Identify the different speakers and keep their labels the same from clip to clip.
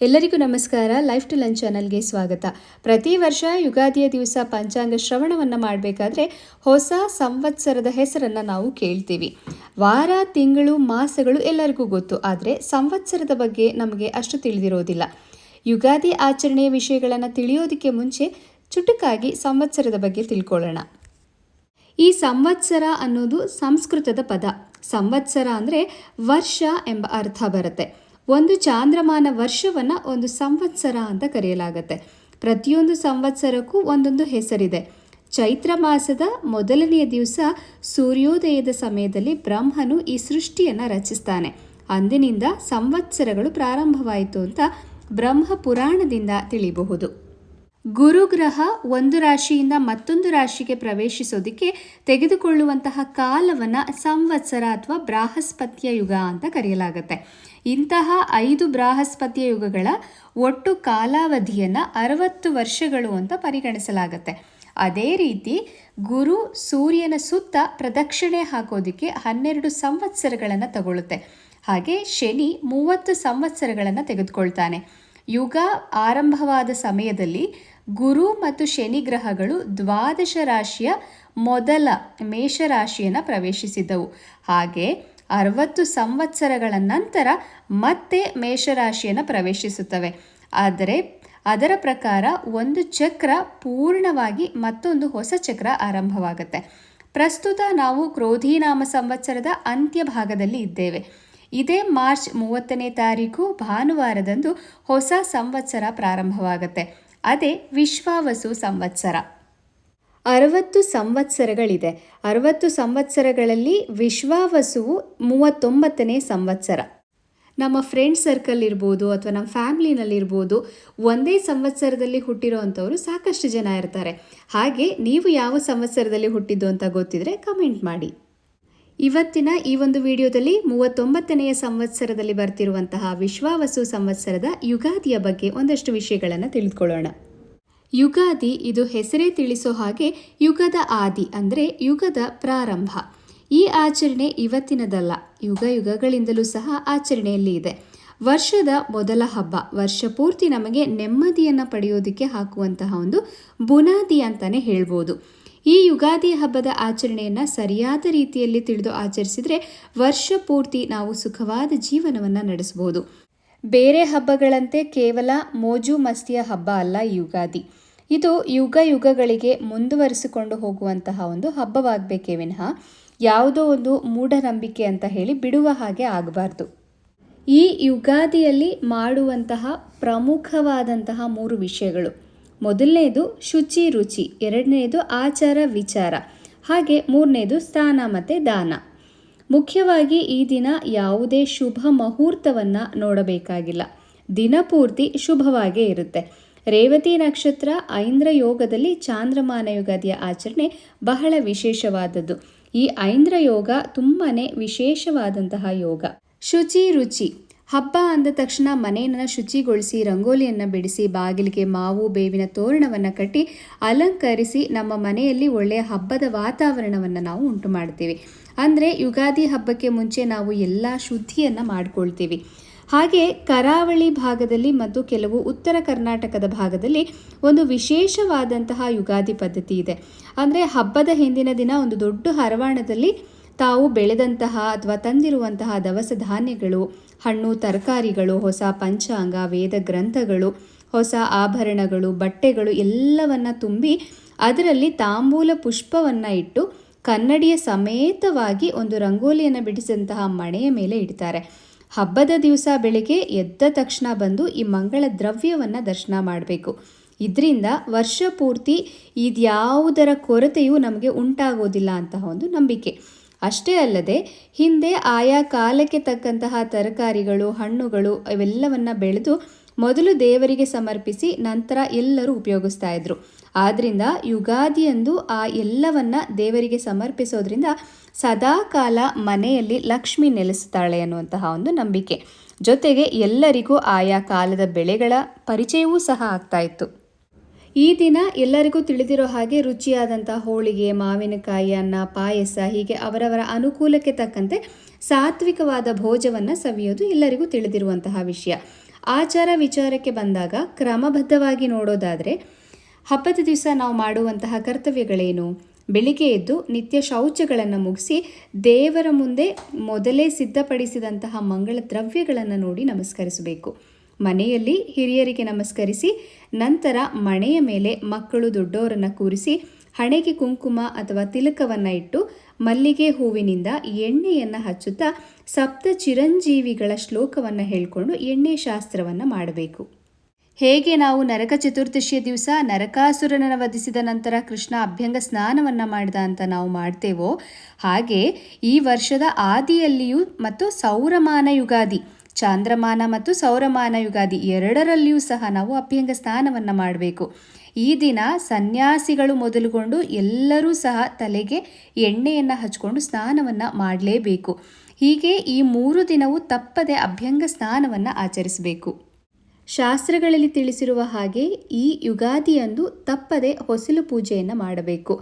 Speaker 1: ಎಲ್ಲರಿಗೂ ನಮಸ್ಕಾರ. Life to lunch ಚಾನಲ್ಗೆ ಸ್ವಾಗತ. ಪ್ರತಿ ವರ್ಷ ಯುಗಾದಿಯ ದಿವಸ ಪಂಚಾಂಗ ಶ್ರವಣವನ್ನು ಮಾಡಬೇಕಾದ್ರೆ ಹೊಸ ಸಂವತ್ಸರದ ಹೆಸರನ್ನು ನಾವು ಕೇಳ್ತೀವಿ. ವಾರ, ತಿಂಗಳು, ಮಾಸಗಳು ಎಲ್ಲರಿಗೂ ಗೊತ್ತು. ಆದರೆ ಸಂವತ್ಸರದ ಬಗ್ಗೆ ನಮಗೆ ಅಷ್ಟು ತಿಳಿದಿರೋದಿಲ್ಲ. ಯುಗಾದಿ ಆಚರಣೆಯ ವಿಷಯಗಳನ್ನು ತಿಳಿಯೋದಕ್ಕೆ ಮುಂಚೆ ಚುಟುಕಾಗಿ ಸಂವತ್ಸರದ ಬಗ್ಗೆ ತಿಳ್ಕೊಳ್ಳೋಣ. ಈ ಸಂವತ್ಸರ ಅನ್ನೋದು ಸಂಸ್ಕೃತದ ಪದ. ಸಂವತ್ಸರ ಅಂದರೆ ವರ್ಷ ಎಂಬ ಅರ್ಥ ಬರುತ್ತೆ. ಒಂದು ಚಾಂದ್ರಮಾನ ವರ್ಷವನ್ನು ಒಂದು ಸಂವತ್ಸರ ಅಂತ ಕರೆಯಲಾಗುತ್ತೆ. ಪ್ರತಿಯೊಂದು ಸಂವತ್ಸರಕ್ಕೂ ಒಂದೊಂದು ಹೆಸರಿದೆ. ಚೈತ್ರ ಮಾಸದ ಮೊದಲನೆಯ ದಿವಸ ಸೂರ್ಯೋದಯದ ಸಮಯದಲ್ಲಿ ಬ್ರಹ್ಮನು ಈ ಸೃಷ್ಟಿಯನ್ನು ರಚಿಸ್ತಾನೆ. ಅಂದಿನಿಂದ ಸಂವತ್ಸರಗಳು ಪ್ರಾರಂಭವಾಯಿತು ಅಂತ ಬ್ರಹ್ಮ ಪುರಾಣದಿಂದ ತಿಳಿಬಹುದು. ಗುರುಗ್ರಹ ಒಂದು ರಾಶಿಯಿಂದ ಮತ್ತೊಂದು ರಾಶಿಗೆ ಪ್ರವೇಶಿಸೋದಕ್ಕೆ ತೆಗೆದುಕೊಳ್ಳುವಂತಹ ಕಾಲವನ್ನು ಸಂವತ್ಸರ ಅಥವಾ ಬೃಹಸ್ಪತ್ಯ ಯುಗ ಅಂತ ಕರೆಯಲಾಗುತ್ತೆ. ಇಂತಹ ಐದು ಬೃಹಸ್ಪತ್ಯ ಯುಗಗಳ ಒಟ್ಟು ಕಾಲಾವಧಿಯನ್ನು ಅರವತ್ತು ವರ್ಷಗಳು ಅಂತ ಪರಿಗಣಿಸಲಾಗುತ್ತೆ. ಅದೇ ರೀತಿ ಗುರು ಸೂರ್ಯನ ಸುತ್ತ ಪ್ರದಕ್ಷಿಣೆ ಹಾಕೋದಕ್ಕೆ ಹನ್ನೆರಡು ಸಂವತ್ಸರಗಳನ್ನು ತಗೊಳ್ಳುತ್ತೆ ಹಾಗೆ ಶನಿ ಮೂವತ್ತು ಸಂವತ್ಸರಗಳನ್ನು ತೆಗೆದುಕೊಳ್ತಾನೆ. ಯುಗ ಆರಂಭವಾದ ಸಮಯದಲ್ಲಿ ಗುರು ಮತ್ತು ಶನಿ ಗ್ರಹಗಳು ದ್ವಾದಶ ರಾಶಿಯ ಮೊದಲ ಮೇಷರಾಶಿಯನ್ನು ಪ್ರವೇಶಿಸಿದ್ದವು. ಹಾಗೆ ಅರವತ್ತು ಸಂವತ್ಸರಗಳ ನಂತರ ಮತ್ತೆ ಮೇಷರಾಶಿಯನ್ನು ಪ್ರವೇಶಿಸುತ್ತವೆ. ಆದರೆ ಅದರ ಪ್ರಕಾರ ಒಂದು ಚಕ್ರ ಪೂರ್ಣವಾಗಿ ಮತ್ತೊಂದು ಹೊಸ ಚಕ್ರ ಆರಂಭವಾಗುತ್ತೆ. ಪ್ರಸ್ತುತ ನಾವು ಕ್ರೋಧಿನಾಮ ಸಂವತ್ಸರದ ಅಂತ್ಯ ಭಾಗದಲ್ಲಿ ಇದ್ದೇವೆ. ಇದೇ ಮಾರ್ಚ್ ಮೂವತ್ತನೇ ತಾರೀಕು ಭಾನುವಾರದಂದು ಹೊಸ ಸಂವತ್ಸರ ಪ್ರಾರಂಭವಾಗುತ್ತೆ. ಅದೇ ವಿಶ್ವಾವಸು ಸಂವತ್ಸರ. ಅರವತ್ತು ಸಂವತ್ಸರಗಳಿದೆ. ಅರವತ್ತು ಸಂವತ್ಸರಗಳಲ್ಲಿ ವಿಶ್ವಾವಸುವು ಮೂವತ್ತೊಂಬತ್ತನೇ ಸಂವತ್ಸರ. ನಮ್ಮ ಫ್ರೆಂಡ್ ಸರ್ಕಲ್ ಇರ್ಬೋದು ಅಥವಾ ನಮ್ಮ ಫ್ಯಾಮ್ಲಿನಲ್ಲಿರ್ಬೋದು ಒಂದೇ ಸಂವತ್ಸರದಲ್ಲಿ ಹುಟ್ಟಿರೋ ಅಂಥವರು ಸಾಕಷ್ಟು ಜನ ಇರ್ತಾರೆ. ಹಾಗೆ ನೀವು ಯಾವ ಸಂವತ್ಸರದಲ್ಲಿ ಹುಟ್ಟಿದ್ದು ಅಂತ ಗೊತ್ತಿದ್ರೆ ಕಮೆಂಟ್ ಮಾಡಿ. ಇವತ್ತಿನ ಈ ಒಂದು ವಿಡಿಯೋದಲ್ಲಿ ಮೂವತ್ತೊಂಬತ್ತನೆಯ ಸಂವತ್ಸರದಲ್ಲಿ ಬರ್ತಿರುವಂತಹ ವಿಶ್ವಾವಸು ಸಂವತ್ಸರದ ಯುಗಾದಿಯ ಬಗ್ಗೆ ಒಂದಷ್ಟು ವಿಷಯಗಳನ್ನು ತಿಳಿದುಕೊಳ್ಳೋಣ. ಯುಗಾದಿ ಇದು ಹೆಸರೇ ತಿಳಿಸೋ ಹಾಗೆ ಯುಗದ ಆದಿ ಅಂದರೆ ಯುಗದ ಪ್ರಾರಂಭ. ಈ ಆಚರಣೆ ಇವತ್ತಿನದಲ್ಲ, ಯುಗ ಯುಗಗಳಿಂದಲೂ ಸಹ ಆಚರಣೆಯಲ್ಲಿ ಇದೆ. ವರ್ಷದ ಮೊದಲ ಹಬ್ಬ, ವರ್ಷ ಪೂರ್ತಿ ನಮಗೆ ನೆಮ್ಮದಿಯನ್ನು ಪಡೆಯೋದಕ್ಕೆ ಹಾಕುವಂತಹ ಒಂದು ಬುನಾದಿ ಅಂತಲೇ ಹೇಳ್ಬೋದು. ಈ ಯುಗಾದಿ ಹಬ್ಬದ ಆಚರಣೆಯನ್ನು ಸರಿಯಾದ ರೀತಿಯಲ್ಲಿ ತಿಳಿದು ಆಚರಿಸಿದರೆ ವರ್ಷ ಪೂರ್ತಿ ನಾವು ಸುಖವಾದ ಜೀವನವನ್ನು ನಡೆಸಬಹುದು. ಬೇರೆ ಹಬ್ಬಗಳಂತೆ ಕೇವಲ ಮೋಜು ಮಸ್ತಿಯ ಹಬ್ಬ ಅಲ್ಲ ಯುಗಾದಿ. ಇದು ಯುಗ ಯುಗಗಳಿಗೆ ಮುಂದುವರಿಸಿಕೊಂಡು ಹೋಗುವಂತಹ ಒಂದು ಹಬ್ಬವಾಗಬೇಕೇ ವಿನಃ ಯಾವುದೋ ಒಂದು ಮೂಢನಂಬಿಕೆ ಅಂತ ಹೇಳಿ ಬಿಡುವ ಹಾಗೆ ಆಗಬಾರ್ದು. ಈ ಯುಗಾದಿಯಲ್ಲಿ ಮಾಡುವಂತಹ ಪ್ರಮುಖವಾದಂತಹ ಮೂರು ವಿಷಯಗಳು. ಮೊದಲನೇದು ಶುಚಿ ರುಚಿ, ಎರಡನೇದು ಆಚಾರ ವಿಚಾರ, ಹಾಗೆ ಮೂರನೇದು ಸ್ಥಾನ ಮತ್ತು ದಾನ. ಮುಖ್ಯವಾಗಿ ಈ ದಿನ ಯಾವುದೇ ಶುಭ ಮುಹೂರ್ತವನ್ನು ನೋಡಬೇಕಾಗಿಲ್ಲ. ದಿನಪೂರ್ತಿ ಶುಭವಾಗೇ ಇರುತ್ತೆ. ರೇವತಿ ನಕ್ಷತ್ರ ಐಂದ್ರ ಯೋಗದಲ್ಲಿ ಚಾಂದ್ರಮಾನ ಯುಗಾದಿಯ ಆಚರಣೆ ಬಹಳ ವಿಶೇಷವಾದದ್ದು. ಈ ಐಂದ್ರ ಯೋಗ ತುಂಬಾ ವಿಶೇಷವಾದಂತಹ ಯೋಗ. ಶುಚಿ ರುಚಿ ಹಬ್ಬ ಅಂದ ತಕ್ಷಣ ಮನೆಯನ್ನು ಶುಚಿಗೊಳಿಸಿ ರಂಗೋಲಿಯನ್ನು ಬಿಡಿಸಿ ಬಾಗಿಲಿಗೆ ಮಾವು, ಬೇವಿನ ತೋರಣವನ್ನು ಕಟ್ಟಿ ಅಲಂಕರಿಸಿ ನಮ್ಮ ಮನೆಯಲ್ಲಿ ಒಳ್ಳೆಯ ಹಬ್ಬದ ವಾತಾವರಣವನ್ನು ನಾವು ಉಂಟು ಮಾಡ್ತೀವಿ. ಅಂದರೆ ಯುಗಾದಿ ಹಬ್ಬಕ್ಕೆ ಮುಂಚೆ ನಾವು ಎಲ್ಲ ಶುದ್ಧಿಯನ್ನು ಮಾಡಿಕೊಳ್ತೀವಿ. ಹಾಗೆ ಕರಾವಳಿ ಭಾಗದಲ್ಲಿ ಮತ್ತು ಕೆಲವು ಉತ್ತರ ಕರ್ನಾಟಕದ ಭಾಗದಲ್ಲಿ ಒಂದು ವಿಶೇಷವಾದಂತಹ ಯುಗಾದಿ ಪದ್ಧತಿ ಇದೆ. ಅಂದರೆ ಹಬ್ಬದ ಹಿಂದಿನ ದಿನ ಒಂದು ದೊಡ್ಡ ಹರವಾಣದಲ್ಲಿ ತಾವು ಬೆಳೆದಂತಹ ಅಥವಾ ತಂದಿರುವಂತಹ ದವಸ ಧಾನ್ಯಗಳು ಹಣ್ಣು, ತರಕಾರಿಗಳು, ಹೊಸ ಪಂಚಾಂಗ, ವೇದ ಗ್ರಂಥಗಳು, ಹೊಸ ಆಭರಣಗಳು, ಬಟ್ಟೆಗಳು ಎಲ್ಲವನ್ನ ತುಂಬಿ ಅದರಲ್ಲಿ ತಾಂಬೂಲ ಪುಷ್ಪವನ್ನು ಇಟ್ಟು ಕನ್ನಡಿಯ ಸಮೇತವಾಗಿ ಒಂದು ರಂಗೋಲಿಯನ್ನು ಬಿಡಿಸಿದಂತಹ ಮಣೆಯ ಮೇಲೆ ಇಡ್ತಾರೆ. ಹಬ್ಬದ ದಿವಸ ಬೆಳಿಗ್ಗೆ ಎದ್ದ ತಕ್ಷಣ ಬಂದು ಈ ಮಂಗಳ ದ್ರವ್ಯವನ್ನು ದರ್ಶನ ಮಾಡಬೇಕು. ಇದರಿಂದ ವರ್ಷ ಪೂರ್ತಿ ಇದ್ಯಾವುದರ ಕೊರತೆಯೂ ನಮಗೆ ಉಂಟಾಗೋದಿಲ್ಲ ಅಂತಹ ಒಂದು ನಂಬಿಕೆ. ಅಷ್ಟೇ ಅಲ್ಲದೆ ಹಿಂದೆ ಆಯಾ ಕಾಲಕ್ಕೆ ತಕ್ಕಂತಹ ತರಕಾರಿಗಳು, ಹಣ್ಣುಗಳು ಇವೆಲ್ಲವನ್ನು ಬೆಳೆದು ಮೊದಲು ದೇವರಿಗೆ ಸಮರ್ಪಿಸಿ ನಂತರ ಎಲ್ಲರೂ ಉಪಯೋಗಿಸ್ತಾ ಇದ್ರು. ಆದ್ದರಿಂದ ಯುಗಾದಿಯಂದು ಆ ಎಲ್ಲವನ್ನ ದೇವರಿಗೆ ಸಮರ್ಪಿಸೋದ್ರಿಂದ ಸದಾಕಾಲ ಮನೆಯಲ್ಲಿ ಲಕ್ಷ್ಮಿ ನೆಲೆಸುತ್ತಾಳೆ ಅನ್ನುವಂತಹ ಒಂದು ನಂಬಿಕೆ. ಜೊತೆಗೆ ಎಲ್ಲರಿಗೂ ಆಯಾ ಕಾಲದ ಬೆಳೆಗಳ ಪರಿಚಯವೂ ಸಹ ಆಗ್ತಾ ಇತ್ತು. ಈ ದಿನ ಎಲ್ಲರಿಗೂ ತಿಳಿದಿರೋ ಹಾಗೆ ರುಚಿಯಾದಂಥ ಹೋಳಿಗೆ, ಮಾವಿನಕಾಯಿ ಅನ್ನ, ಪಾಯಸ ಹೀಗೆ ಅವರವರ ಅನುಕೂಲಕ್ಕೆ ತಕ್ಕಂತೆ ಸಾತ್ವಿಕವಾದ ಭೋಜವನ್ನು ಸವಿಯೋದು ಎಲ್ಲರಿಗೂ ತಿಳಿದಿರುವಂತಹ ವಿಷಯ. ಆಚಾರ ವಿಚಾರಕ್ಕೆ ಬಂದಾಗ ಕ್ರಮಬದ್ಧವಾಗಿ ನೋಡೋದಾದರೆ ಹಬ್ಬದ ದಿವಸ ನಾವು ಮಾಡುವಂತಹ ಕರ್ತವ್ಯಗಳೇನು? ಬೆಳಿಗ್ಗೆ ಎದ್ದು ನಿತ್ಯ ಶೌಚಗಳನ್ನು ಮುಗಿಸಿ ದೇವರ ಮುಂದೆ ಮೊದಲೇ ಸಿದ್ಧಪಡಿಸಿದಂತಹ ಮಂಗಳ ದ್ರವ್ಯಗಳನ್ನು ನೋಡಿ ನಮಸ್ಕರಿಸಬೇಕು. ಮನೆಯಲ್ಲಿ ಹಿರಿಯರಿಗೆ ನಮಸ್ಕರಿಸಿ, ನಂತರ ಮಣೆಯ ಮೇಲೆ ಮಕ್ಕಳು ದೊಡ್ಡವರನ್ನು ಕೂರಿಸಿ, ಹಣೆಗೆ ಕುಂಕುಮ ಅಥವಾ ತಿಲಕವನ್ನು ಇಟ್ಟು, ಮಲ್ಲಿಗೆ ಹೂವಿನಿಂದ ಎಣ್ಣೆಯನ್ನು ಹಚ್ಚುತ್ತಾ, ಸಪ್ತ ಚಿರಂಜೀವಿಗಳ ಶ್ಲೋಕವನ್ನು ಹೇಳಿಕೊಂಡು ಎಣ್ಣೆ ಶಾಸ್ತ್ರವನ್ನು ಮಾಡಬೇಕು. ಹೇಗೆ ನಾವು ನರಕ ಚತುರ್ದಶಿಯ ದಿವಸ ನರಕಾಸುರನನ್ನು ವಧಿಸಿದ ನಂತರ ಕೃಷ್ಣ ಅಭ್ಯಂಗ ಸ್ನಾನವನ್ನು ಮಾಡಿದ ಅಂತ ನಾವು ಮಾಡ್ತೇವೋ, ಹಾಗೆ ಈ ವರ್ಷದ ಆದಿಯಲ್ಲಿಯೂ ಮತ್ತು ಸೌರಮಾನ ಯುಗಾದಿ ಚಾಂದ್ರಮಾನ ಮತ್ತು ಸೌರಮಾನ ಯುಗಾದಿ ಎರಡರಲ್ಲಿಯೂ ಸಹ ನಾವು ಅಭ್ಯಂಗ ಸ್ನಾನವನ್ನು ಮಾಡಬೇಕು. ಈ ದಿನ ಸನ್ಯಾಸಿಗಳು ಮೊದಲುಗೊಂಡು ಎಲ್ಲರೂ ಸಹ ತಲೆಗೆ ಎಣ್ಣೆಯನ್ನು ಹಚ್ಕೊಂಡು ಸ್ನಾನವನ್ನು ಮಾಡಲೇಬೇಕು. ಹೀಗೆ ಈ ಮೂರು ದಿನವೂ ತಪ್ಪದೆ ಅಭ್ಯಂಗ ಸ್ನಾನವನ್ನು ಆಚರಿಸಬೇಕು. ಶಾಸ್ತ್ರಗಳಲ್ಲಿ ತಿಳಿಸಿರುವ ಹಾಗೆ ಈ ಯುಗಾದಿಯಂದು ತಪ್ಪದೆ ಹೊಸಲು ಪೂಜೆಯನ್ನು ಮಾಡಬೇಕು.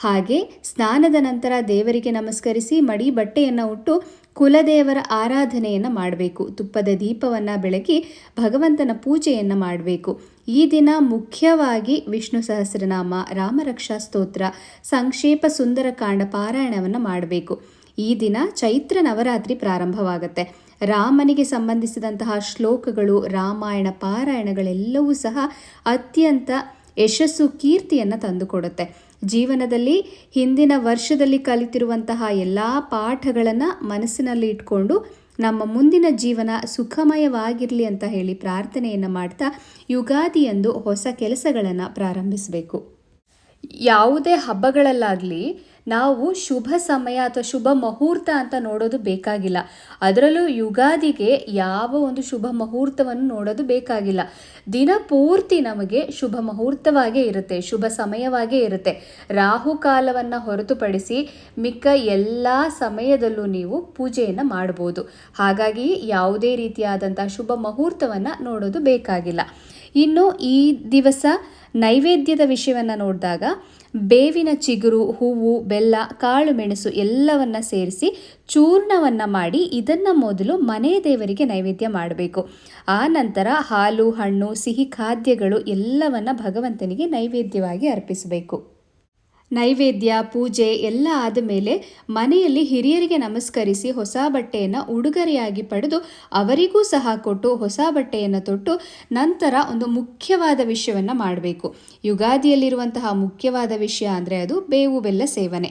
Speaker 1: ಹಾಗೆ ಸ್ನಾನದ ನಂತರ ದೇವರಿಗೆ ನಮಸ್ಕರಿಸಿ ಮಡಿ ಬಟ್ಟೆಯನ್ನು ಉಟ್ಟು ಕುಲದೇವರ ಆರಾಧನೆಯನ್ನು ಮಾಡಬೇಕು. ತುಪ್ಪದ ದೀಪವನ್ನು ಬೆಳಗಿ ಭಗವಂತನ ಪೂಜೆಯನ್ನು ಮಾಡಬೇಕು. ಈ ದಿನ ಮುಖ್ಯವಾಗಿ ವಿಷ್ಣು ಸಹಸ್ರನಾಮ, ರಾಮರಕ್ಷಾ ಸ್ತೋತ್ರ, ಸಂಕ್ಷೇಪ ಸುಂದರಕಾಂಡ ಪಾರಾಯಣವನ್ನು ಮಾಡಬೇಕು. ಈ ದಿನ ಚೈತ್ರ ನವರಾತ್ರಿ ಪ್ರಾರಂಭವಾಗುತ್ತೆ. ರಾಮನಿಗೆ ಸಂಬಂಧಿಸಿದಂತಹ ಶ್ಲೋಕಗಳು, ರಾಮಾಯಣ ಪಾರಾಯಣಗಳೆಲ್ಲವೂ ಸಹ ಅತ್ಯಂತ ಯಶಸ್ಸು ಕೀರ್ತಿಯನ್ನು ತಂದುಕೊಡುತ್ತೆ. ಜೀವನದಲ್ಲಿ ಹಿಂದಿನ ವರ್ಷದಲ್ಲಿ ಕಲಿತಿರುವಂತಹ ಎಲ್ಲ ಪಾಠಗಳನ್ನು ಮನಸ್ಸಿನಲ್ಲಿ ಇಟ್ಕೊಂಡು ನಮ್ಮ ಮುಂದಿನ ಜೀವನ ಸುಖಮಯವಾಗಿರಲಿ ಅಂತ ಹೇಳಿ ಪ್ರಾರ್ಥನೆಯನ್ನು ಮಾಡ್ತಾ ಯುಗಾದಿಯಂದು ಹೊಸ ಕೆಲಸಗಳನ್ನು ಪ್ರಾರಂಭಿಸಬೇಕು. ಯಾವುದೇ ಹಬ್ಬಗಳಲ್ಲಾಗಲಿ ನಾವು ಶುಭ ಸಮಯ ಅಥವಾ ಶುಭ ಮುಹೂರ್ತ ಅಂತ ನೋಡೋದು ಬೇಕಾಗಿಲ್ಲ. ಅದರಲ್ಲೂ ಯುಗಾದಿಗೆ ಯಾವ ಒಂದು ಶುಭ ಮುಹೂರ್ತವನ್ನು ನೋಡೋದು ಬೇಕಾಗಿಲ್ಲ. ದಿನ ಪೂರ್ತಿ ನಮಗೆ ಶುಭ ಮುಹೂರ್ತವಾಗೇ ಇರುತ್ತೆ, ಶುಭ ಸಮಯವಾಗೇ ಇರುತ್ತೆ. ರಾಹುಕಾಲವನ್ನು ಹೊರತುಪಡಿಸಿ ಮಿಕ್ಕ ಎಲ್ಲ ಸಮಯದಲ್ಲೂ ನೀವು ಪೂಜೆಯನ್ನು ಮಾಡ್ಬೋದು. ಹಾಗಾಗಿ ಯಾವುದೇ ರೀತಿಯಾದಂಥ ಶುಭ ಮುಹೂರ್ತವನ್ನು ನೋಡೋದು ಬೇಕಾಗಿಲ್ಲ. ಇನ್ನು ಈ ದಿವಸ ನೈವೇದ್ಯದ ವಿಷಯವನ್ನು ನೋಡಿದಾಗ ಬೇವಿನ ಚಿಗುರು, ಹೂವು, ಬೆಲ್ಲ, ಕಾಳು, ಮೆಣಸು ಎಲ್ಲವನ್ನ ಸೇರಿಸಿ ಚೂರ್ಣವನ್ನು ಮಾಡಿ ಇದನ್ನು ಮೊದಲು ಮನೆ ದೇವರಿಗೆ ನೈವೇದ್ಯ ಮಾಡಬೇಕು. ಆ ನಂತರ ಹಾಲು, ಹಣ್ಣು, ಸಿಹಿ, ಖಾದ್ಯಗಳು ಎಲ್ಲವನ್ನ ಭಗವಂತನಿಗೆ ನೈವೇದ್ಯವಾಗಿ ಅರ್ಪಿಸಬೇಕು. ನೈವೇದ್ಯ, ಪೂಜೆ ಎಲ್ಲ ಆದ ಮೇಲೆ ಮನೆಯಲ್ಲಿ ಹಿರಿಯರಿಗೆ ನಮಸ್ಕರಿಸಿ ಹೊಸ ಬಟ್ಟೆಯನ್ನು ಉಡುಗೊರೆಯಾಗಿ ಪಡೆದು ಅವರಿಗೂ ಸಹ ಕೊಟ್ಟು ಹೊಸ ಬಟ್ಟೆಯನ್ನು ತೊಟ್ಟು ನಂತರ ಒಂದು ಮುಖ್ಯವಾದ ವಿಷಯವನ್ನು ಮಾಡಬೇಕು. ಯುಗಾದಿಯಲ್ಲಿರುವಂತಹ ಮುಖ್ಯವಾದ ವಿಷಯ ಅಂದರೆ ಅದು ಬೇವು ಬೆಲ್ಲ ಸೇವನೆ.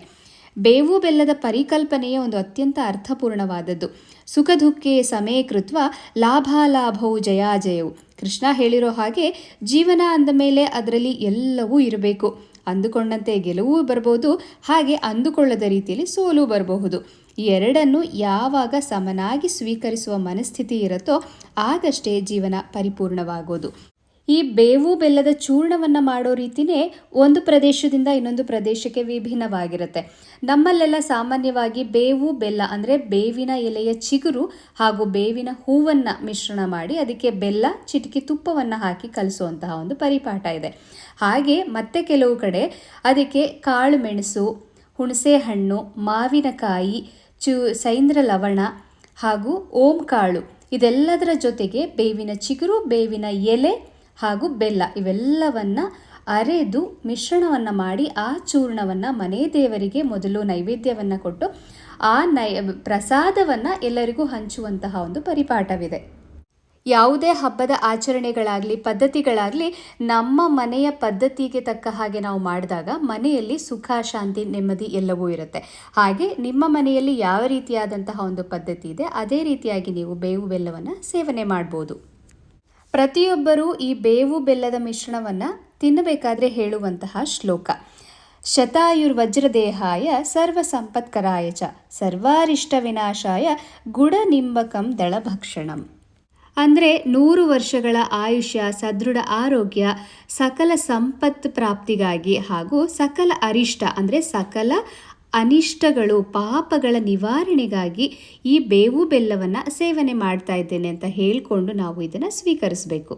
Speaker 1: ಬೇವು ಬೆಲ್ಲದ ಪರಿಕಲ್ಪನೆಯೇ ಒಂದು ಅತ್ಯಂತ ಅರ್ಥಪೂರ್ಣವಾದದ್ದು. ಸುಖ ದುಃಖೆ ಸಮೀಕೃತ್ವ ಲಾಭಾಲಾಭವು ಜಯಾಜಯವು ಕೃಷ್ಣ ಹೇಳಿರೋ ಹಾಗೆ ಜೀವನ ಅಂದ ಮೇಲೆ ಅದರಲ್ಲಿ ಎಲ್ಲವೂ ಇರಬೇಕು. ಅಂದುಕೊಂಡಂತೆ ಗೆಲುವು ಬರಬಹುದು ಹಾಗೆ ಅಂದುಕೊಳ್ಳದ ರೀತಿಯಲ್ಲಿ ಸೋಲು ಬರಬಹುದು. ಎರಡನ್ನು ಯಾವಾಗ ಸಮನಾಗಿ ಸ್ವೀಕರಿಸುವ ಮನಸ್ಥಿತಿ ಇರುತ್ತೋ ಆಗಷ್ಟೇ ಜೀವನ ಪರಿಪೂರ್ಣವಾಗೋದು. ಈ ಬೇವು ಬೆಲ್ಲದ ಚೂರ್ಣವನ್ನು ಮಾಡೋ ರೀತಿನೇ ಒಂದು ಪ್ರದೇಶದಿಂದ ಇನ್ನೊಂದು ಪ್ರದೇಶಕ್ಕೆ ವಿಭಿನ್ನವಾಗಿರುತ್ತೆ. ನಮ್ಮಲ್ಲೆಲ್ಲ ಸಾಮಾನ್ಯವಾಗಿ ಬೇವು ಬೆಲ್ಲ ಅಂದರೆ ಬೇವಿನ ಎಲೆಯ ಚಿಗುರು ಹಾಗೂ ಬೇವಿನ ಹೂವನ್ನು ಮಿಶ್ರಣ ಮಾಡಿ ಅದಕ್ಕೆ ಬೆಲ್ಲ, ಚಿಟಕಿ ತುಪ್ಪವನ್ನು ಹಾಕಿ ಕಲಿಸುವಂತಹ ಒಂದು ಪರಿಪಾಠ ಇದೆ. ಹಾಗೆ ಮತ್ತೆ ಕೆಲವು ಕಡೆ ಅದಕ್ಕೆ ಕಾಳು ಮೆಣಸು, ಹುಣಸೆ ಹಣ್ಣು, ಮಾವಿನಕಾಯಿ, ಚು ಸೈಂದ್ರ ಲವಣ ಹಾಗೂ ಓಂ ಕಾಳು ಇದೆಲ್ಲದರ ಜೊತೆಗೆ ಬೇವಿನ ಚಿಗುರು, ಬೇವಿನ ಎಲೆ ಹಾಗೂ ಬೆಲ್ಲ ಇವೆಲ್ಲವನ್ನು ಅರೆದು ಮಿಶ್ರಣವನ್ನು ಮಾಡಿ ಆ ಚೂರ್ಣವನ್ನು ಮನೆ ದೇವರಿಗೆ ಮೊದಲು ನೈವೇದ್ಯವನ್ನು ಕೊಟ್ಟು ಆ ನೈ, ಪ್ರಸಾದವನ್ನು ಎಲ್ಲರಿಗೂ ಹಂಚುವಂತಹ ಒಂದು ಪರಿಪಾಠವಿದೆ. ಯಾವುದೇ ಹಬ್ಬದ ಆಚರಣೆಗಳಾಗಲಿ, ಪದ್ಧತಿಗಳಾಗಲಿ, ನಮ್ಮ ಮನೆಯ ಪದ್ಧತಿಗೆ ತಕ್ಕ ಹಾಗೆ ನಾವು ಮಾಡಿದಾಗ ಮನೆಯಲ್ಲಿ ಸುಖ, ಶಾಂತಿ, ನೆಮ್ಮದಿ ಎಲ್ಲವೂ ಇರುತ್ತೆ. ಹಾಗೆ ನಿಮ್ಮ ಮನೆಯಲ್ಲಿ ಯಾವ ರೀತಿಯಾದಂತಹ ಒಂದು ಪದ್ಧತಿ ಇದೆ, ಅದೇ ರೀತಿಯಾಗಿ ನೀವು ಬೇವು ಬೆಲ್ಲವನ್ನು ಸೇವನೆ ಮಾಡ್ಬೋದು. ಪ್ರತಿಯೊಬ್ಬರೂ ಈ ಬೇವು ಬೆಲ್ಲದ ಮಿಶ್ರಣವನ್ನು ತಿನ್ನಬೇಕಾದ್ರೆ ಹೇಳುವಂತಹ ಶ್ಲೋಕ. ಶತಾಯುರ್ವಜ್ರದೇಹಾಯ ಸರ್ವ ಸಂಪತ್ಕರಾಯ ಚ ಸರ್ವಾರಿಷ್ಟ ವಿನಾಶಾಯ ಗುಡನಿಂಬಕಂ ದಳಭಕ್ಷಣಂ. ಅಂದರೆ ನೂರು ವರ್ಷಗಳ ಆಯುಷ್ಯ, ಸದೃಢ ಆರೋಗ್ಯ, ಸಕಲ ಸಂಪತ್ ಪ್ರಾಪ್ತಿಗಾಗಿ ಹಾಗೂ ಸಕಲ ಅರಿಷ್ಟ, ಅಂದರೆ ಸಕಲ ಅನಿಷ್ಟಗಳು, ಪಾಪಗಳ ನಿವಾರಣೆಗಾಗಿ ಈ ಬೇವು ಬೆಲ್ಲವನ್ನು ಸೇವನೆ ಮಾಡ್ತಾ ಇದ್ದೇನೆ ಅಂತ ಹೇಳಿಕೊಂಡು ನಾವು ಇದನ್ನು ಸ್ವೀಕರಿಸಬೇಕು.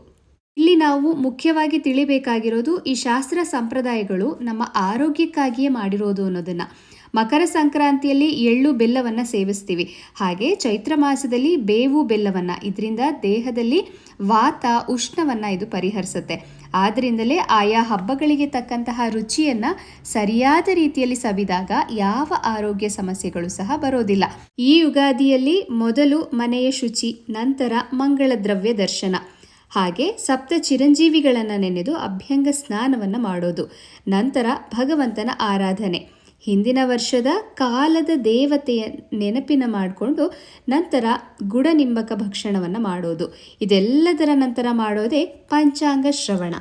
Speaker 1: ಇಲ್ಲಿ ನಾವು ಮುಖ್ಯವಾಗಿ ತಿಳಿಬೇಕಾಗಿರೋದು ಈ ಶಾಸ್ತ್ರ ಸಂಪ್ರದಾಯಗಳು ನಮ್ಮ ಆರೋಗ್ಯಕ್ಕಾಗಿಯೇ ಮಾಡಿರೋದು ಅನ್ನೋದನ್ನು. ಮಕರ ಸಂಕ್ರಾಂತಿಯಲ್ಲಿ ಎಳ್ಳು ಬೆಲ್ಲವನ್ನು ಸೇವಿಸ್ತೀವಿ. ಹಾಗೆ ಚೈತ್ರ ಮಾಸದಲ್ಲಿ ಬೇವು ಬೆಲ್ಲವನ್ನು, ಇದರಿಂದ ದೇಹದಲ್ಲಿ ವಾತ ಉಷ್ಣವನ್ನು ಇದು ಪರಿಹರಿಸುತ್ತೆ. ಆದ್ದರಿಂದಲೇ ಆಯಾ ಹಬ್ಬಗಳಿಗೆ ತಕ್ಕಂತಹ ರುಚಿಯನ್ನು ಸರಿಯಾದ ರೀತಿಯಲ್ಲಿ ಸವಿದಾಗ ಯಾವ ಆರೋಗ್ಯ ಸಮಸ್ಯೆಗಳು ಸಹ ಬರೋದಿಲ್ಲ. ಈ ಯುಗಾದಿಯಲ್ಲಿ ಮೊದಲು ಮನೆಯ ಶುಚಿ, ನಂತರ ಮಂಗಳ ದ್ರವ್ಯ ದರ್ಶನ. ಹಾಗೆ ಸಪ್ತ ಚಿರಂಜೀವಿಗಳನ್ನು ನೆನೆದು ಅಭ್ಯಂಗ ಸ್ನಾನವನ್ನು ಮಾಡೋದು. ನಂತರ ಭಗವಂತನ ಆರಾಧನೆ. ಹಿಂದಿನ ವರ್ಷದ ಕಾಲದ ದೇವತೆಯ ನೆನಪಿನ ಮಾಡಿಕೊಂಡು ನಂತರ ಗುಡನಿಂಬಕ ಭಕ್ಷಣವನ್ನು ಮಾಡೋದು. ಇದೆಲ್ಲದರ ನಂತರ ಮಾಡೋದೇ ಪಂಚಾಂಗ ಶ್ರವಣ.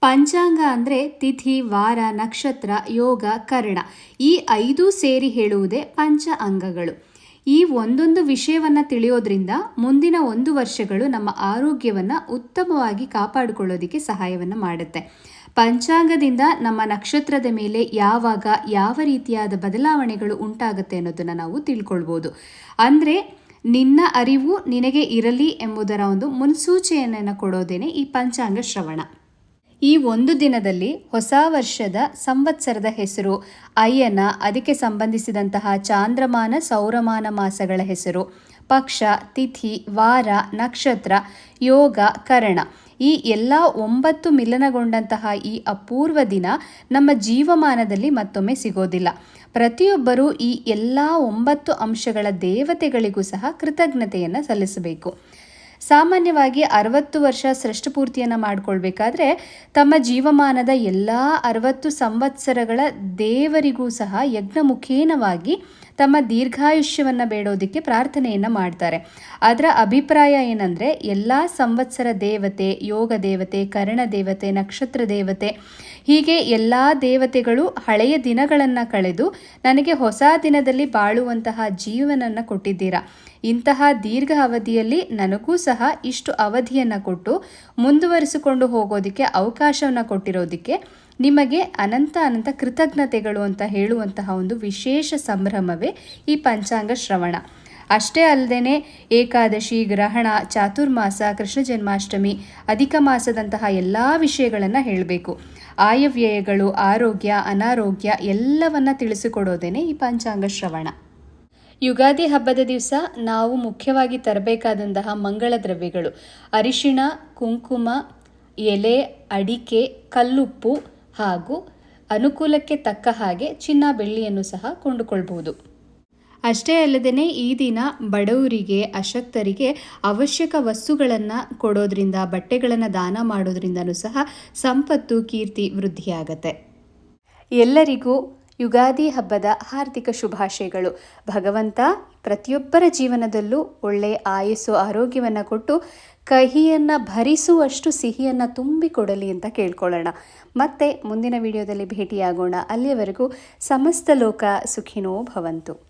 Speaker 1: ಪಂಚಾಂಗ ಅಂದರೆ ತಿಥಿ, ವಾರ, ನಕ್ಷತ್ರ, ಯೋಗ, ಕರ್ಣ. ಈ ಐದು ಸೇರಿ ಹೇಳುವುದೇ ಪಂಚ ಅಂಗಗಳು. ಈ ಒಂದೊಂದು ವಿಷಯವನ್ನು ತಿಳಿಯೋದ್ರಿಂದ ಮುಂದಿನ ಒಂದು ವರ್ಷಗಳು ನಮ್ಮ ಆರೋಗ್ಯವನ್ನು ಉತ್ತಮವಾಗಿ ಕಾಪಾಡಿಕೊಳ್ಳೋದಕ್ಕೆ ಸಹಾಯವನ್ನು ಮಾಡುತ್ತೆ. ಪಂಚಾಂಗದಿಂದ ನಮ್ಮ ನಕ್ಷತ್ರದ ಮೇಲೆ ಯಾವಾಗ ಯಾವ ರೀತಿಯಾದ ಬದಲಾವಣೆಗಳು ಉಂಟಾಗುತ್ತೆ ಅನ್ನೋದನ್ನು ನಾವು ತಿಳ್ಕೊಳ್ಬೋದು. ಅಂದರೆ, ನಿನ್ನ ಅರಿವು ನಿನಗೆ ಇರಲಿ ಎಂಬುದರ ಒಂದು ಮುನ್ಸೂಚನೆಯನ್ನು ಕೊಡೋದೇನೆ ಈ ಪಂಚಾಂಗ ಶ್ರವಣ. ಈ ಒಂದು ದಿನದಲ್ಲಿ ಹೊಸ ವರ್ಷದ ಸಂವತ್ಸರದ ಹೆಸರು, ಅಯ್ಯನ, ಅದಕ್ಕೆ ಸಂಬಂಧಿಸಿದಂತಹ ಚಾಂದ್ರಮಾನ, ಸೌರಮಾನ ಮಾಸಗಳ ಹೆಸರು, ಪಕ್ಷ, ತಿಥಿ, ವಾರ, ನಕ್ಷತ್ರ, ಯೋಗ, ಕರಣ. ಈ ಎಲ್ಲ ಒಂಬತ್ತು ಮಿಲನಗೊಂಡಂತಹ ಈ ಅಪೂರ್ವ ದಿನ ನಮ್ಮ ಜೀವಮಾನದಲ್ಲಿ ಮತ್ತೊಮ್ಮೆ ಸಿಗೋದಿಲ್ಲ. ಪ್ರತಿಯೊಬ್ಬರೂ ಈ ಎಲ್ಲ ಒಂಬತ್ತು ಅಂಶಗಳ ದೇವತೆಗಳಿಗೂ ಸಹ ಕೃತಜ್ಞತೆಯನ್ನು ಸಲ್ಲಿಸಬೇಕು. ಸಾಮಾನ್ಯವಾಗಿ ಅರವತ್ತು ವರ್ಷ ಸೃಷ್ಟಪೂರ್ತಿಯನ್ನು ಮಾಡಿಕೊಳ್ಬೇಕಾದ್ರೆ ತಮ್ಮ ಜೀವಮಾನದ ಎಲ್ಲ ಅರವತ್ತು ಸಂವತ್ಸರಗಳ ದೇವರಿಗೂ ಸಹ ಯಜ್ಞಮುಖೇನವಾಗಿ ತಮ್ಮ ದೀರ್ಘಾಯುಷ್ಯವನ್ನು ಬೇಡೋದಕ್ಕೆ ಪ್ರಾರ್ಥನೆಯನ್ನು ಮಾಡ್ತಾರೆ. ಅದರ ಅಭಿಪ್ರಾಯ ಏನಂದರೆ, ಎಲ್ಲ ಸಂವತ್ಸರ ದೇವತೆ, ಯೋಗ ದೇವತೆ, ಕರ್ಣ ದೇವತೆ, ನಕ್ಷತ್ರ ದೇವತೆ, ಹೀಗೆ ಎಲ್ಲ ದೇವತೆಗಳು ಹಳೆಯ ದಿನಗಳನ್ನು ಕಳೆದು ನನಗೆ ಹೊಸ ದಿನದಲ್ಲಿ ಬಾಳುವಂತಹ ಜೀವನನ್ನು ಕೊಟ್ಟಿದ್ದೀರಾ. ಇಂತಹ ದೀರ್ಘ ಅವಧಿಯಲ್ಲಿ ನನಗೂ ಸಹ ಇಷ್ಟು ಅವಧಿಯನ್ನು ಕೊಟ್ಟು ಮುಂದುವರಿಸಿಕೊಂಡು ಹೋಗೋದಕ್ಕೆ ಅವಕಾಶವನ್ನು ಕೊಟ್ಟಿರೋದಕ್ಕೆ ನಿಮಗೆ ಅನಂತ ಅನಂತ ಕೃತಜ್ಞತೆಗಳು ಅಂತ ಹೇಳುವಂತಹ ಒಂದು ವಿಶೇಷ ಸಂಭ್ರಮವೇ ಈ ಪಂಚಾಂಗ ಶ್ರವಣ. ಅಷ್ಟೇ ಅಲ್ಲದೆ ಏಕಾದಶಿ, ಗ್ರಹಣ, ಚಾತುರ್ಮಾಸ, ಕೃಷ್ಣ ಜನ್ಮಾಷ್ಟಮಿ, ಅಧಿಕ ಮಾಸದಂತಹ ಎಲ್ಲ ವಿಷಯಗಳನ್ನು ಹೇಳಬೇಕು. ಆಯವ್ಯಯಗಳು, ಆರೋಗ್ಯ, ಅನಾರೋಗ್ಯ ಎಲ್ಲವನ್ನ ತಿಳಿಸಿಕೊಡೋದೇನೆ ಈ ಪಂಚಾಂಗ ಶ್ರವಣ. ಯುಗಾದಿ ಹಬ್ಬದ ದಿವಸ ನಾವು ಮುಖ್ಯವಾಗಿ ತರಬೇಕಾದಂತಹ ಮಂಗಳ ದ್ರವ್ಯಗಳು. ಅರಿಶಿಣ, ಕುಂಕುಮ, ಎಲೆ, ಅಡಿಕೆ, ಕಲ್ಲುಪ್ಪು ಹಾಗೂ ಅನುಕೂಲಕ್ಕೆ ತಕ್ಕ ಹಾಗೆ ಚಿನ್ನ ಬೆಳ್ಳಿಯನ್ನು ಸಹ ಕೊಂಡುಕೊಳ್ಬಹುದು. ಅಷ್ಟೇ ಅಲ್ಲದೆ ಈ ದಿನ ಬಡವರಿಗೆ, ಅಶಕ್ತರಿಗೆ ಅವಶ್ಯಕ ವಸ್ತುಗಳನ್ನು ಕೊಡೋದ್ರಿಂದ, ಬಟ್ಟೆಗಳನ್ನು ದಾನ ಮಾಡೋದ್ರಿಂದನೂ ಸಹ ಸಂಪತ್ತು, ಕೀರ್ತಿ ವೃದ್ಧಿಯಾಗತ್ತೆ. ಎಲ್ಲರಿಗೂ ಯುಗಾದಿ ಹಬ್ಬದ ಹಾರ್ದಿಕ ಶುಭಾಶಯಗಳು. ಭಗವಂತ ಪ್ರತಿಯೊಬ್ಬರ ಜೀವನದಲ್ಲೂ ಒಳ್ಳೆಯ ಆಯಸ್ಸು, ಆರೋಗ್ಯವನ್ನು ಕೊಟ್ಟು ಕಹಿಯನ್ನು ಭರಿಸುವಷ್ಟು ಸಿಹಿಯನ್ನು ತುಂಬಿಕೊಡಲಿ ಅಂತ ಕೇಳ್ಕೊಳ್ಳೋಣ. ಮತ್ತೆ ಮುಂದಿನ ವಿಡಿಯೋದಲ್ಲಿ ಭೇಟಿಯಾಗೋಣ. ಅಲ್ಲಿಯವರೆಗೂ ಸಮಸ್ತ ಲೋಕ ಸುಖಿನೋ ಭವಂತು.